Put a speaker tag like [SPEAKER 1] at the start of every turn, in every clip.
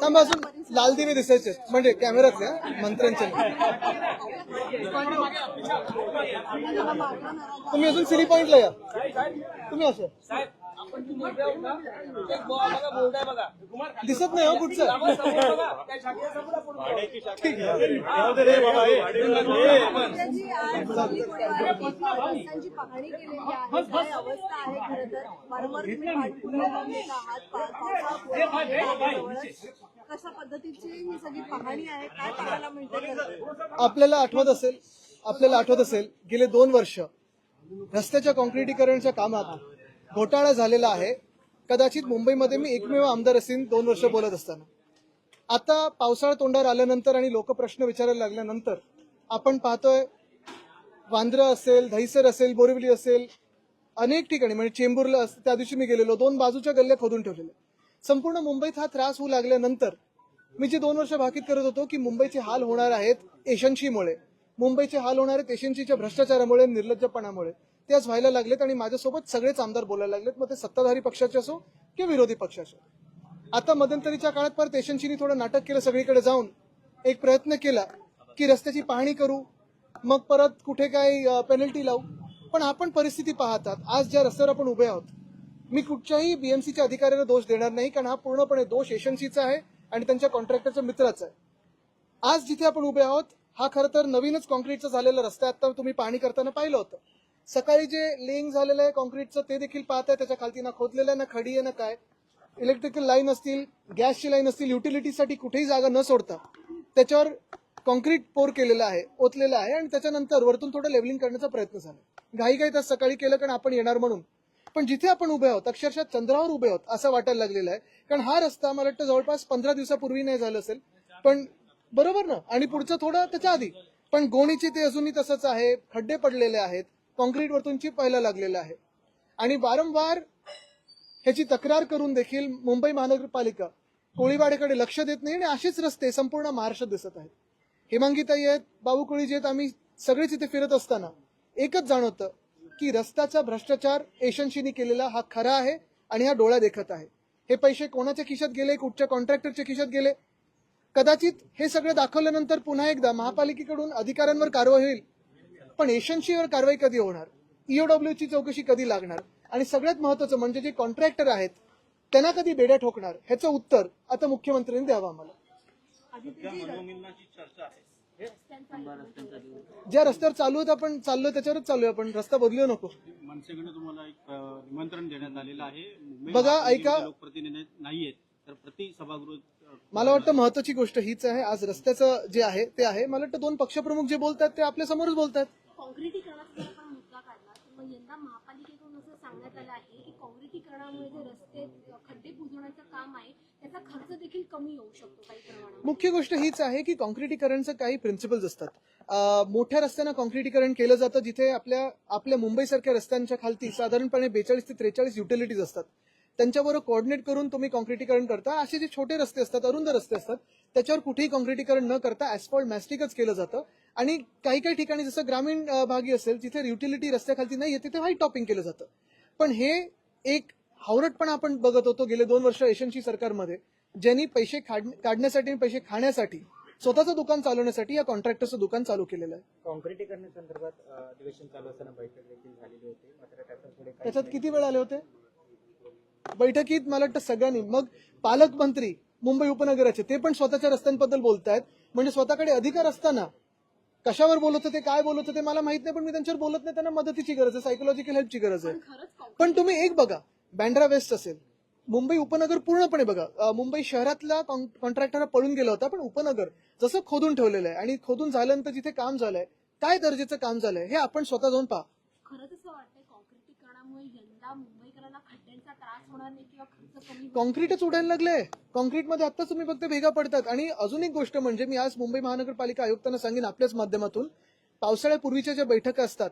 [SPEAKER 1] थांबा अजून लाल दिवे दिसायचे म्हणजे कॅमेऱ्यातल्या
[SPEAKER 2] नाराज
[SPEAKER 1] तुम्ही अजून सिटी पॉइंटला या. तुम्ही असं. दिसत नाही हो कुठचं ठीक आहे.
[SPEAKER 2] त्याची आज आपली कोल्हापूर रस्त्यांची पाहणी केलेली आहे. काय अवस्था आहे खरं तर? वारंवार तुम्ही पाठपुरावा करून देत आहात पा- पावसाळा कशा पद्धतीची ही सगळी पाहणी आहे? काय पाहायला मिळते खरं तर?
[SPEAKER 1] आपल्याला आठवत असेल आपल्याला आठवत असेल गेले दोन वर्ष रस्त्याच्या कॉन्क्रिटीकरणच्या कामात घोटाळा झालेला आहे. कदाचित मुंबईमध्ये मी एकमेव आमदार असेल दोन वर्ष बोलत असताना. आता पावसाळा तोंडावर आल्यानंतर आणि लोक प्रश्न विचारायला लागल्यानंतर आपण पाहतोय वांद्रा असेल दहिसर असेल बोरिवली असेल अनेक ठिकाणी म्हणजे चेंबूरला त्या दिवशी मी गेलेलो दोन बाजूच्या गल्ल्या खोदून ठेवलेल्या. संपूर्ण मुंबईत हा त्रास होऊ लागल्यानंतर मी जे दोन वर्ष भाकीत करत होतो की मुंबईचे हाल होणार आहेत एशनशीमुळे. मुंबईचे हाल होणार आहेत एशनशीच्या भ्रष्टाचारामुळे निर्लज्जपणामुळे. ते आज व्हायला लागलेत आणि माझ्यासोबत सगळेच आमदार बोलायला लागलेत. मग ते सत्ताधारी पक्षाचे असो किंवा विरोधी पक्षाचे. आता मध्यंतरीच्या काळात परत एशनशीनी थोडं नाटक केलं सगळीकडे जाऊन. एक प्रयत्न केला की रस्त्याची पाहणी करू. मग परत कुठे काय पेनल्टी लावू. पण आपण परिस्थिती पाहतात. आज ज्या रस्त्यावर आपण उभे आहोत मी कुठच्याही बीएमसीच्या अधिकाऱ्याला दोष देणार नाही कारण हा पूर्णपणे दोष एशनसीचा आहे आणि त्यांच्या कॉन्ट्रॅक्टरच्या मित्राचा आहे. आज जिथे आपण उभे आहोत हा खरं तर नवीनच कॉन्क्रीटचा झालेला रस्ता आता तुम्ही पाहणी करताना पाहिलं होतं. सकाळी जे लेईंग झालेलं आहे कॉन्क्रीटचं ते देखील पाहताय. त्याच्या खालती ना खोदलेलं आहे ना खडी आहे ना काय. इलेक्ट्रिकल लाईन असतील गॅसची लाईन असतील युटिलिटीसाठी कुठेही जागा न सोडता त्याच्यावर कॉन्क्रीट पोर केलेलं आहे ओतलेलं आहे आणि त्याच्यानंतर वरतून थोडं लेवलिंग करण्याचा प्रयत्न झाला. घाई घाई तास सकाळी केलं कारण आपण येणार म्हणून. पण जिथे आपण उभे आहोत अक्षरशः चंद्रावर उभे आहोत असं वाटायला लागलेलं आहे. कारण हा रस्ता मला वाटतं जवळपास पंधरा दिवसापूर्वी नाही झालं असेल. पण बरोबर ना? आणि पुढचं थोडं त्याच्या आधी. पण गोणीची ते अजूनही तसंच आहे खड्डे पडलेले आहेत. कॉन्क्रीट वरतून चिप व्हायला आहे. आणि वारंवार ह्याची तक्रार करून देखील मुंबई महानगरपालिका कोळीवाडेकडे लक्ष देत नाही आणि असेच रस्ते संपूर्ण महाराष्ट्रात दिसत आहेत. हेमांगीताई आहेत बाबू कोळी जे आहेत आम्ही सगळेच इथे फिरत असताना एकच जाणवतं की रस्त्याचा भ्रष्टाचार एशनशीनी केलेला हा खरा आहे आणि हा डोळा देखत आहे. हे पैसे कोणाच्या खिशात गेले कुठच्या कॉन्ट्रॅक्टरच्या खिशात गेले? कदाचित हे सगळं दाखवल्यानंतर पुन्हा एकदा महापालिकेकडून अधिकाऱ्यांवर कारवाई होईल. पण एशन्सीवर कारवाई कधी होणार? ईओडब्ल्यू ची चौकशी कधी लागणार? आणि सगळ्यात महत्वाचं म्हणजे जे कॉन्ट्रॅक्टर आहेत त्यांना कधी बेड्या ठोकणार? ह्याचं उत्तर आता मुख्यमंत्र्यांनी द्यावं आम्हाला. ज्या रस्त्यावर चालू आहेत आपण चाललोय त्याच्यावरच चाललोय आपण. रस्ता बदलू नको.
[SPEAKER 3] मनसेकडे तुम्हाला एक निमंत्रण देण्यात आलेलं आहे. मुंबई
[SPEAKER 1] बघा, ऐका.
[SPEAKER 3] लोकप्रतिनिधी नाहीयेत तर प्रति सभागृह
[SPEAKER 1] मला वाटतं महत्वाची गोष्ट हीच आहे. आज रस्त्याचं जे आहे ते आहे. मला वाटतं दोन पक्षप्रमुख जे बोलतात ते आपल्या समोरच बोलतात.
[SPEAKER 4] काँक्रिटीकरणाचा जर आपण मुद्दा काढला तर मग यंदा महापालिकेकडून असं सांगण्यात आलं आहे की काँक्रिटीकरणामुळे जे रस्ते खड्डे बुजवण्याचं काम आहे त्याचा खर्च देखील कमी होऊ शकतो काही प्रमाणात.
[SPEAKER 1] मुख्य गोष्ट हीच आहे की काँक्रिटीकरणचं काही प्रिन्सिपल्स असतात. मोठ्या रस्त्यांना काँक्रिटीकरण केलं जातं जिथे आपल्या आपल्या मुंबईसारख्या रस्त्यांच्या खालती साधारणपणे बेचाळीस ते त्रेचाळीस युटिलिटीज असतात. त्यांच्याबरोबर कोऑर्डिनेट करून तुम्ही कॉन्क्रिटीकरण करता. असे जे छोटे रस्ते असतात अरुंद रस्ते असतात त्याच्यावर कुठेही कॉन्क्रिटीकरण न करता ऍस्फॉल्ट मॅस्टिकच केलं जातं. आणि काही काही ठिकाणी जसं ग्रामीण भागी असेल जिथे युटिलिटी रस्त्याखालती नाही तिथे व्हाईट टॉपिंग केलं जातं. पण हे एक हावरटपणा आपण बघत होतो गेले दोन वर्ष एशनशी सरकारमध्ये ज्यांनी पैसे काढ- काढण्यासाठी आणि पैसे खाण्यासाठी स्वतःचं दुकान चालवण्यासाठी या कॉन्ट्रॅक्टरचं दुकान चालू केलेलं आहे.
[SPEAKER 5] कॉन्क्रिटीकरणासंदर्भात अ, अधिवेशन चालू असताना बैठक देखील झालेली होती. मात्र
[SPEAKER 1] त्याच्यात किती वेळ आले होते? बैठकीत मला वाटतं सगळ्यांनी मग पालकमंत्री मुंबई उपनगराचे ते पण स्वतःच्या रस्त्यांबद्दल बोलतायत. म्हणजे स्वतःकडे अधिकार असताना कशावर बोलत होते काय बोलत होते मला माहीत नाही पण मी त्यांच्यावर बोलत नाही त्यांना मदतीची गरज आहे सायकोलॉजिकल हेल्पची गरज आहे. पण तुम्ही एक बघा बँड्रा वेस्ट असेल मुंबई उपनगर पूर्णपणे बघा मुंबई शहरातला कॉन्ट्रॅक्टर पळून गेला होता पण उपनगर जसं खोदून ठेवलेलं आहे आणि खोदून झाल्यानंतर जिथे काम झालंय काय दर्जाचं काम झालंय हे आपण स्वतः जाऊन पहा.
[SPEAKER 4] खरंच असं वाटतंय काँक्रिटीकरणामुळे खड्ड्यांचा त्रास होणार नाही किंवा खर्च कमी
[SPEAKER 1] कॉन्क्रीटच उडायला लागले. कॉन्क्रीटमध्ये आता तुम्ही फक्त भेगा पडतात. आणि अजून एक गोष्ट म्हणजे मी आज मुंबई महानगरपालिका आयुक्तांना सांगेन आपल्याच माध्यमातून. पावसाळ्यापूर्वीच्या ज्या बैठका असतात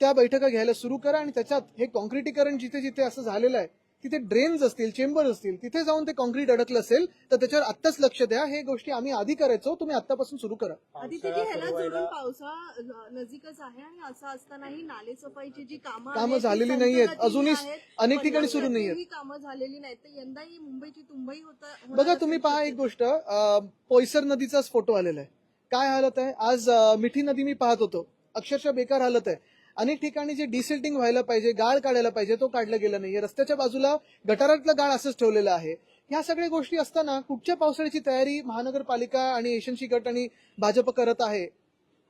[SPEAKER 1] त्या बैठका घ्यायला सुरू करा आणि त्याच्यात हे कॉन्क्रिटीकरण जिथे जिथे असं झालेलं आहे तिथे ड्रेन्स असतील चेंबर असतील तिथे जाऊन ते कॉन्क्रीट अडकलं असेल तर त्याच्यावर आत्ताच लक्ष द्या हे गोष्टी आम्ही आधी करायचो तुम्ही आत्तापासून सुरू करा
[SPEAKER 2] आदित्य जी ह्याला जोडून पावसाळा नजीकच आहे आणि असं असतानाही नाले सफाईची जी कामं
[SPEAKER 1] कामं
[SPEAKER 2] आहेत, ती
[SPEAKER 1] झालेली
[SPEAKER 2] संथ
[SPEAKER 1] नाहीयेत.
[SPEAKER 2] गतीने
[SPEAKER 1] अजूनही
[SPEAKER 2] आहेत.
[SPEAKER 1] अनेक ठिकाणी
[SPEAKER 2] पण
[SPEAKER 1] सुरू नाहीयेत.
[SPEAKER 2] त्यातही कामं झालेली नाहीत तर यंदाही मुंबईची तुंबई होता होणार
[SPEAKER 1] बघा तुम्ही
[SPEAKER 2] असेल
[SPEAKER 1] पहा. एक गोष्ट अं, पोयसर नदीचाच फोटो आलेला आहे काय हालत आहे आज अं, मिठी नदी मी पाहत होतो अक्षरशः बेकार हालत आहे अनेक ठिकाणी जे डिसेल्टिंग व्हायला पाहिजे गाळ काढायला पाहिजे तो काढला गेला नाहीये. रस्त्याच्या बाजूला गटारातलं गाळ असंच ठेवलेलं आहे. ह्या सगळ्या गोष्टी असताना कुठच्या पावसाळ्याची तयारी महानगरपालिका आणि एशनशी गट आणि भाजप करत आहे?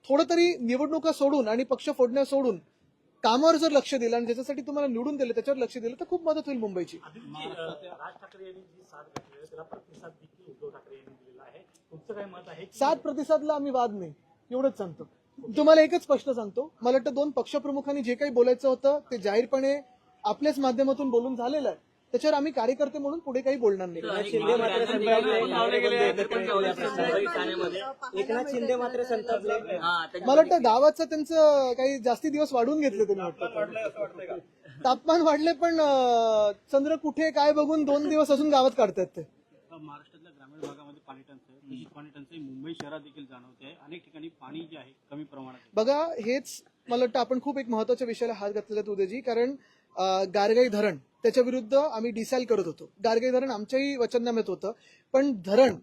[SPEAKER 1] थोडं तरी निवडणुका सोडून आणि पक्ष फोडण्या सोडून कामावर जर लक्ष दिलं आणि ज्याच्यासाठी तुम्हाला निवडून दिलं त्याच्यावर लक्ष दिलं तर खूप मदत होईल मुंबईची. सात प्रतिसादला आम्ही वाद नाही. एवढंच सांगतो. तुम्हाला एकच स्पष्ट सांगतो. मला वाटतं दोन पक्षप्रमुखांनी जे काही बोलायचं होतं ते जाहीरपणे आपल्याच माध्यमातून बोलून झालेलं आहे. त्याच्यावर आम्ही कार्यकर्ते म्हणून पुढे काही बोलणार नाही.
[SPEAKER 5] शिंदे मात्र एकनाथ शिंदे मात्र. संतापले.
[SPEAKER 1] मला वाटतं गावाचं त्यांचं काही जास्ती दिवस वाढवून घेतले त्यांनी वाटतं. तापमान वाढले पण चंद्र कुठे काय बघून दोन दिवस अजून गावात काढतात ते.
[SPEAKER 3] महाराष्ट्रातल्या ग्रामीण भागामध्ये पाणी पाणी टंचाई मुंबई शहरात देखील जाणवते आहे. अनेक ठिकाणी पाणी जे आहे कमी प्रमाणात.
[SPEAKER 1] बघा हेच मला वाटतं आपण खूप एक महत्त्वाच्या विषयाला हात घातलेला आहेत उद्याजी कारण गारगाई धरण त्याच्या विरुद्ध आम्ही डिसाईल करत होतो. गारगाई धरण आमच्याही वचननाम्यात होतं. पण धरण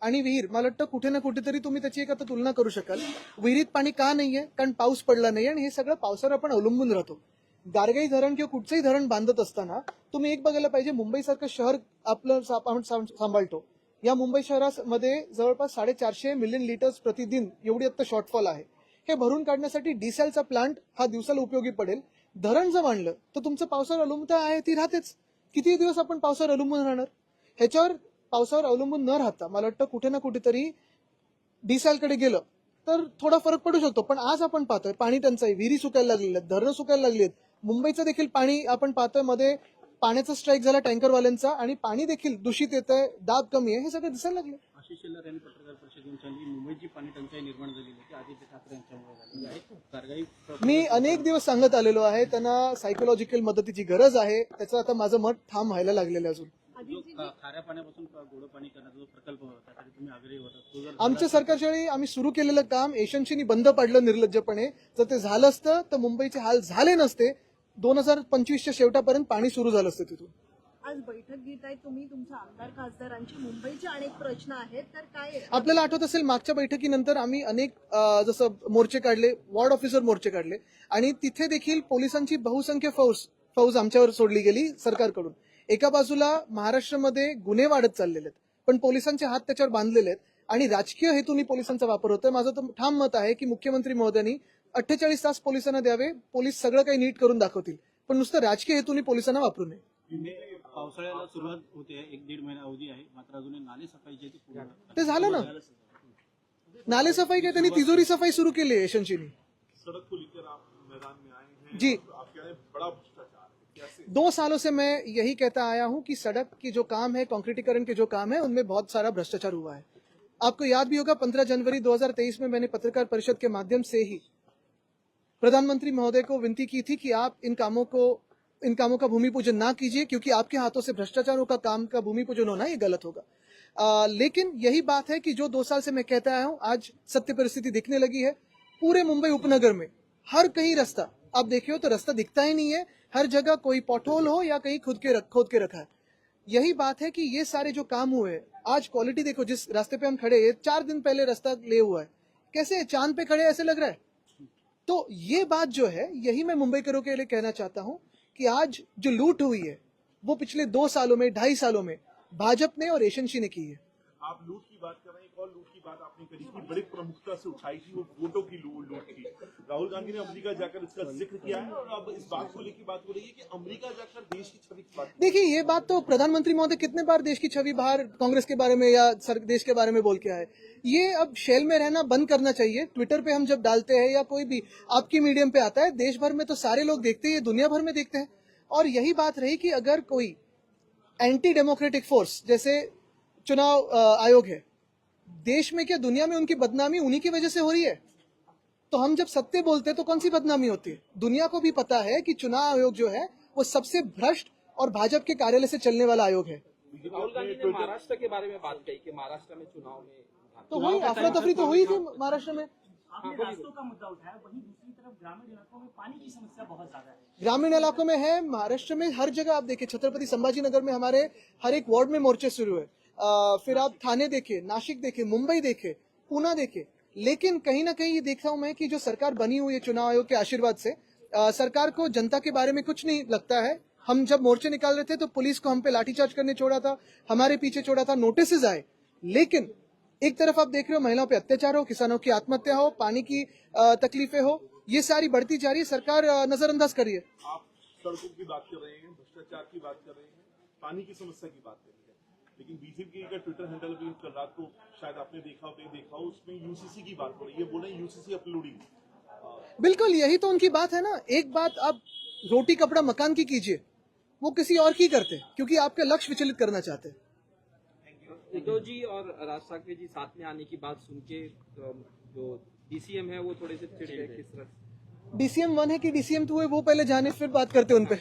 [SPEAKER 1] आणि विहीर मला वाटतं कुठे ना कुठेतरी तुम्ही त्याची एक आता तुलना करू शकाल. विहिरीत पाणी का नाहीये? कारण पाऊस पडला नाही आणि हे सगळं पावसावर आपण अवलंबून राहतो. गारगाई धरण किंवा कुठचंही धरण बांधत असताना तुम्ही एक बघायला पाहिजे मुंबईसारखं शहर आपलं सा- आपण सां- सांभाळतो. या मुंबई शहरामध्ये जवळपास साडेचारशे मिलियन लिटर्स प्रतिदिन एवढी आता शॉर्टफॉल आहे. हे भरून काढण्यासाठी डिसेलचा प्लांट हा दिवसाला उपयोगी पडेल. धरण जर मांडलं तर तुमचं पावसावर अवलंबून आहे ती राहतेच. किती दिवस आपण पावसावर अवलंबून राहणार? ह्याच्यावर पावसावर अवलंबून न राहता मला वाटतं कुठे ना कुठेतरी डिसेलकडे गेलं तर थोडा फरक पडू शकतो. पण आज आपण पाहतोय पाणी टंचाई विहिरी सुकायला लागलेल्या आहेत धरणं सुकायला लागली आहेत. मुंबईचं देखील पाणी आपण पाहतोयमध्ये पाण्याचा स्ट्राईक झाला टँकरवाल्यांचा आणि पाणी देखील दूषित येत आहे दाब कमी आहे हे सगळं दिसायला लागले.
[SPEAKER 3] आशिष शेलार यांनी पत्रकार परिषदेत सांगितली मुंबईची पाणी टंचाई निर्माण झालेली आहे. ती आदित्य ठाकरे यांच्यामुळे झालेली आहे. कारगाई
[SPEAKER 1] मी अनेक दिवस सांगत आलेलो आहे त्यांना सायकोलॉजिकल मदतीची गरज आहे त्याचं आता माझं मत ठाम व्हायला लागलेलं आहे अजून.
[SPEAKER 3] जो खाऱ्या पाण्यापासून गोड पाणी करण्याचा जो प्रकल्प होता त्यासाठी तुम्ही आग्रही होता.
[SPEAKER 1] आमच्या सरकारच्या वेळी आम्ही सुरू केलेलं काम एशनशीनी बंद पाडलं निर्लज्जपणे. जर ते झालं असतं तर मुंबईचे हाल झाले नसते. दोन हजार पंचवीसच्या शेवटापर्यंत पाणी सुरू झालं असतं तिथून.
[SPEAKER 2] आज बैठक घेत आहे तुम्ही तुमच्या आमदार खासदारांची. मुंबईचे अनेक प्रश्न आहेत तर काय
[SPEAKER 1] आपल्याला आठवत असेल मागच्या बैठकीनंतर आम्ही अनेक अं, जसं मोर्चे काढले वॉर्ड ऑफिसर मोर्चे काढले आणि तिथे देखील पोलिसांची बहुसंख्य फौज फौज आमच्यावर सोडली गेली सरकारकडून. एका बाजूला महाराष्ट्रामध्ये गुन्हे वाढत चाललेले आहेत पण पोलिसांचे हात त्याच्यावर बांधलेले आहेत आणि राजकीय हेतूनी पोलिसांचा वापर होतोय. माझं तर ठाम मत आहे की मुख्यमंत्री महोदयांनी अठ्ठेचाळीस तास पोलिसांना द्यावे पोलीस सगळं काही नीट करून दाखवतील. पण नुसतं राजकीय हेतूनी पोलिसांना वापरू नये.
[SPEAKER 3] पावसाळ्याला सुरुवात होते एक दीड महिना अवधी आहे मात्र अजूनही नाले सफाईची ती
[SPEAKER 1] झालं. ना. नाले सफ़ाई काय त्यांनी तिजोरी सफ़ाई सुरू केली आहे यशवंतजींनी.
[SPEAKER 6] सड़क को लेकर आप मैदान में आए हैं
[SPEAKER 1] जी।
[SPEAKER 6] आप कह रहे हैं बड़ा भ्रष्टाचार
[SPEAKER 1] दो सालों से मैं यही कहता आया हूँ कि सड़क की जो काम है कंक्रीटीकरण के जो काम है उनमें बहुत सारा भ्रष्टाचार हुआ है। आपको याद भी होगा 15 जनवरी 2023 में मैंने पत्रकार परिषद के माध्यम से ही प्रधानमंत्री महोदय को विनती की थी कि आप इन कामों को इन कामों का भूमि पूजन ना कीजिए क्योंकि आपके हाथों से भ्रष्टाचारों का काम का भूमि पूजन होना ये गलत होगा। आ, लेकिन यही बात है कि जो दो साल से मैं कहता आया हूँ आज सत्य परिस्थिति दिखने लगी है। पूरे मुंबई उपनगर में हर कहीं रास्ता आप देखिए तो रास्ता दिखता ही नहीं है। हर जगह कोई पॉटहोल हो या कहीं खुद के रख, खोद के रखा है। यही बात है कि ये सारे जो काम हुए आज क्वालिटी देखो जिस रास्ते पे हम खड़े हैं चार दिन पहले रास्ता ले हुआ है। कैसे चाँद पे खड़े ऐसे लग रहा है। तो ये बात जो है, यही मैं मुंबई मुंबईकरों के लिए कहना चाहता हूँ कि आज जो लूट हुई है, वो पिछले दो सालों में, ढाई सालों में, भाजपा ने और एशनशी ने की है।
[SPEAKER 6] आप लूट की बात कर रहे हैं, एक और लूट की बात आपने करी थी बड़ी प्रमुखता से उठाई थी वो वोटों की लूट की राहुल गांधी ने अमेरिका जाकर इसका ज़िक्र किया है और अब इस बात को लेकर बात हो रही है कि अमेरिका जाकर देश की छवि
[SPEAKER 1] देखिए ये बात तो प्रधानमंत्री महोदय कितने बार देश की छवि बाहर कांग्रेस के बारे में या सर, देश के बारे में बोल के आए। ये अब शेल में रहना बंद करना चाहिए। ट्विटर पे हम जब डालते हैं या कोई भी आपकी मीडियम पे आता है देश भर में तो सारे लोग देखते हैं दुनिया भर में देखते हैं। और यही बात रही कि अगर कोई एंटी डेमोक्रेटिक फोर्स जैसे चुनाव आयोग है देश में क्या दुनिया में उनकी बदनामी उन्हीं की वजह से हो रही है? तो हम जब सत्य बोलते हैं तो कौन सी बदनामी होती है? दुनिया को भी पता है कि चुनाव आयोग जो है वो सबसे भ्रष्ट और भाजपा के कार्यालय से चलने वाला आयोग है।
[SPEAKER 7] राहुल गांधी ने महाराष्ट्र के बारे में बात कही कि महाराष्ट्र में चुनाव में
[SPEAKER 1] तो वही अफरा तफरी तो हुई थी महाराष्ट्र में।
[SPEAKER 8] आपने रास्तों का मुद्दा उठाया वहीं दूसरी तरफ़ ग्रामीण इलाकों में पानी की समस्या बहुत ज़्यादा है।
[SPEAKER 1] ग्रामीण इलाकों में है महाराष्ट्र में हर जगह आप देखिए छत्रपति संभाजी नगर में हमारे हर एक वार्ड में मोर्चे शुरू है फिर आप थाने देखे नासिक देखे मुंबई देखे पूना देखे। लेकिन कहीं ना कहीं ये देखता हूँ मैं कि जो सरकार बनी हुई है चुनाव आयोग के आशीर्वाद से अ, सरकार को जनता के बारे में कुछ नहीं लगता है। हम जब मोर्चे निकाल रहे थे तो पुलिस को हम पे लाठीचार्ज करने छोड़ा था हमारे पीछे छोड़ा था नोटिस आए। लेकिन एक तरफ़ आप देख रहे हो महिलाओं पे अत्याचार हो किसानों की आत्महत्या हो पानी की तकलीफें हो ये सारी बढ़ती जा रही है सरकार नजरअंदाज कर रही है।
[SPEAKER 6] आप सड़कों की बात कर रहे हैं भ्रष्टाचार की बात कर रहे हैं पानी की समस्या की बात कर रहे हैं। लेकिन बीजेपी का ट्विटर हैंडल भी कल रात को शायद आपने देखा हो नहीं देखा हो उसमें यूसीसी की बात हो रही है। बोल रहे हैं यूसीसी अपलोडिंग
[SPEAKER 1] बिल्कुल यही तो उनकी बात है ना। एक बात आप रोटी कपड़ा मकान की कीजिए वो किसी और की करते हैं, क्योंकि आपका लक्ष्य विचलित करना चाहते हैं।
[SPEAKER 7] उद्धव जी और राज ठाकरे जी साथ में आने की बात सुन के जो डीसीएम है वो थोड़े से चिड़ गए किस तरह
[SPEAKER 1] डीसीएम वन है कि डीसीएम टू है वो पहले जाने फिर बात करते हैं उन पे।